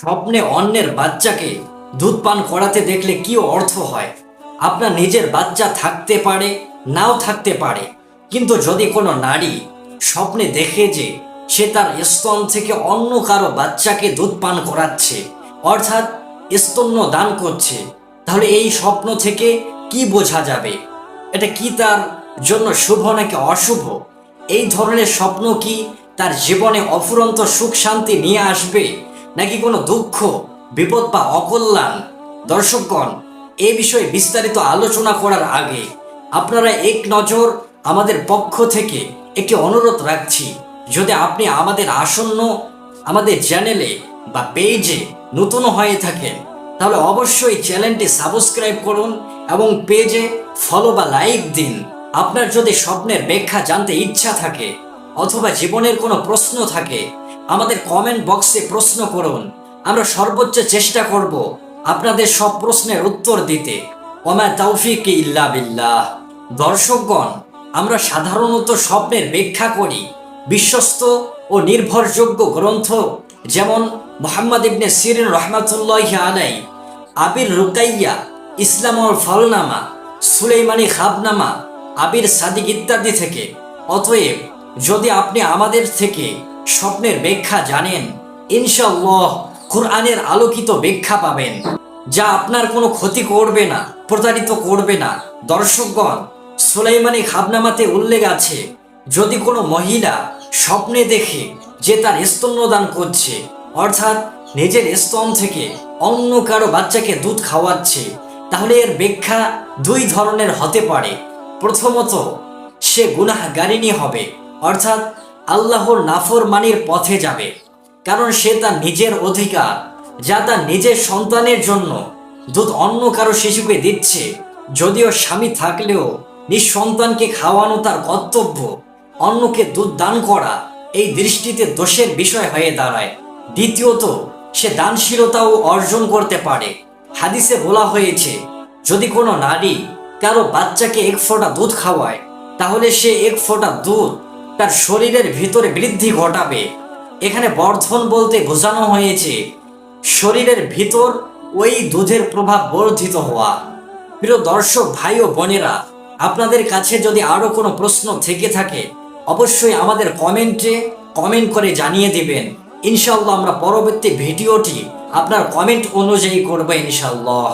স্বপ্নে অন্যের বাচ্চাকে দুধ পান করাতে দেখলে কি অর্থ হয়? আপনার নিজের বাচ্চা থাকতে পারে, নাও থাকতে পারে। কিন্তু যদি কোনো নারী স্বপ্নে দেখে যে সে তার স্তন থেকে অন্য কারও বাচ্চাকে দুধ পান করাচ্ছে, অর্থাৎ স্তন্য দান করছে, তাহলে এই স্বপ্ন থেকে কি বোঝা যাবে? এটা কি তার জন্য শুভ নাকি অশুভ? এই ধরনের স্বপ্ন কি তার জীবনে অফুরন্ত সুখ শান্তি নিয়ে আসবে? নাকি কোনো দুঃখ, বিপদ বা অকল্যাণ? দর্শকগণ, এ বিষয়ে বিস্তারিত আলোচনা করার আগে আপনারা এক নজর আমাদের পক্ষ থেকে একটি অনুরোধ রাখছি। যদি আপনি আমাদের আসন্ন, আমাদের চ্যানেলে বা পেজে নতুন হয়ে থাকেন, তাহলে অবশ্যই চ্যানেলটি সাবস্ক্রাইব করুন এবং পেজে ফলো বা লাইক দিন। আপনার যদি স্বপ্নের ব্যাখ্যা জানতে ইচ্ছা থাকে অথবা জীবনের কোনো প্রশ্ন থাকে আমাদের কমেন্ট বক্সে প্রশ্ন করুন। আমরা সর্বোচ্চ চেষ্টা করব আপনাদের সব প্রশ্নের উত্তর দিতে। ওমা তৌফিক ইল্লা বিল্লাহ। দর্শকগণ, আমরা সাধারণত স্বপ্নের ব্যাখ্যা করি। বিশ্বস্ত ও নির্ভরযোগ্য গ্রন্থ যেমন মোহাম্মদ ইবনে সিরিন রহমাতুল্লাহ আলাই আবির রুকাইয়া ইসলামর ফলনামা, সুলেইমানি খাবনামা, আবির সাদিক ইত্যাদি থেকে। অতএব যদি আপনি আমাদের থেকে স্বপ্নের ব্যাখ্যা জানেন ইনশাল্লাহ কোরআনের আলোকিত ব্যাখ্যা পাবেন, যা আপনার কোনো ক্ষতি করবে না, প্রতারিত করবে না। দর্শকগণ, সুলাইমানি খাবনামাতে উল্লেখ আছে, যদি কোনো মহিলা স্বপ্নে দেখে যে তার স্তন্যদান করছে, অর্থাৎ নিজের স্তন থেকে অন্য কারও বাচ্চাকে দুধ খাওয়াচ্ছে, তাহলে এর ব্যাখ্যা দুই ধরনের হতে পারে। প্রথমত, সে গুনাহ গুনাহগারিনী হবে, অর্থাৎ আল্লাহর নাফরমানির পথে যাবে। কারণ সে তার নিজের অধিকার, যা তার নিজের সন্তানের জন্য দুধ অন্য কারও শিশুকে দিচ্ছে। যদিও স্বামী থাকলেও নিঃসন্তানকে খাওয়ানো তার কর্তব্য, অন্যকে দুধ দান করা এই দৃষ্টিতে দোষের বিষয় হয়ে দাঁড়ায়। দ্বিতীয়ত, সে দানশীলতাও অর্জন করতে পারে। হাদিসে বলা হয়েছে, যদি কোনো নারী কারও বাচ্চাকে এক ফোঁটা দুধ খাওয়ায়, তাহলে সে এক ফোঁটা দুধ তার শরীরের ভিতরে বৃদ্ধি ঘটাবে। এখানে বর্ধন বলতে বোঝানো হয়েছে, শরীরের ভিতর ওই দুধের প্রভাব বর্ধিত হওয়া। প্রিয় দর্শক, ভাই ও বোনেরা, আপনাদের কাছে যদি আরও কোনো প্রশ্ন থেকে থাকে, অবশ্যই আমাদের কমেন্টে কমেন্ট করে জানিয়ে দিবেন। ইনশাল্লাহ আমরা পরবর্তী ভিডিওটি আপনার কমেন্ট অনুযায়ী করব ইনশাল্লাহ